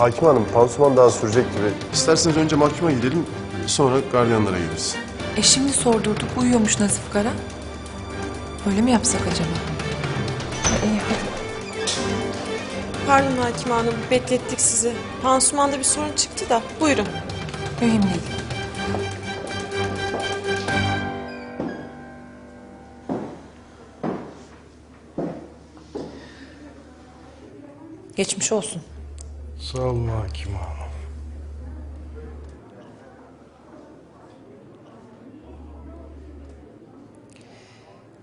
Hakim Hanım, pansuman daha sürecek gibi. İsterseniz önce mahkeme gidelim, sonra gardiyanlara geliriz. E şimdi sordurduk uyuyormuş Nazif Kara. Öyle mi yapsak acaba? E, iyi hadi. Pardon Hakim Hanım, beklettik sizi. Pansumanda bir sorun çıktı da. Buyurun. Mühim değil. Geçmiş olsun. Sağ olun hakim hanım.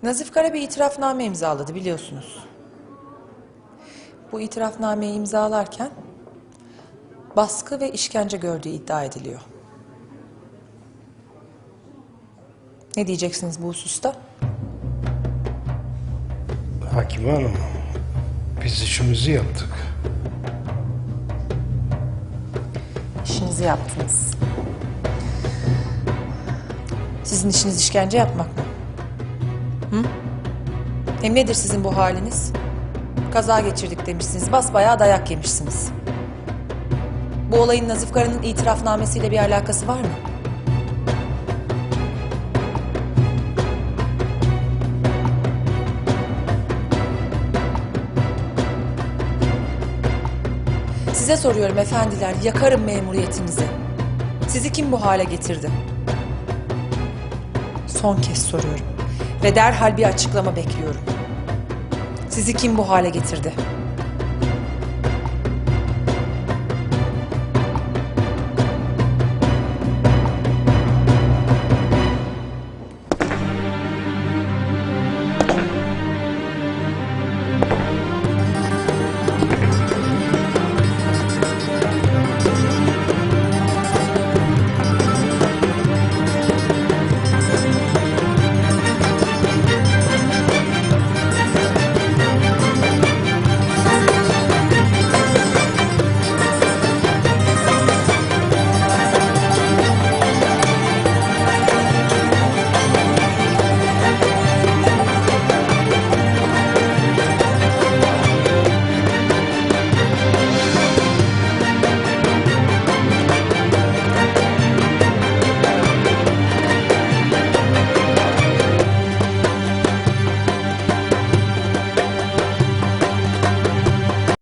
Nazif Kara bir itirafname imzaladı biliyorsunuz. Bu itirafnameyi imzalarken baskı ve işkence gördüğü iddia ediliyor. Ne diyeceksiniz bu hususta? Hakim hanım, biz işimizi yaptık. İşinizi yaptınız. Sizin işiniz işkence yapmak mı? Hı? Hem nedir sizin bu haliniz? Kaza geçirdik demişsiniz, basbayağı dayak yemişsiniz. Bu olayın Nazif Kara'nın itirafnamesiyle bir alakası var mı? Size soruyorum efendiler, yakarım memuriyetinizi. Sizi kim bu hale getirdi? Son kez soruyorum. Ve derhal bir açıklama bekliyorum. Sizi kim bu hale getirdi?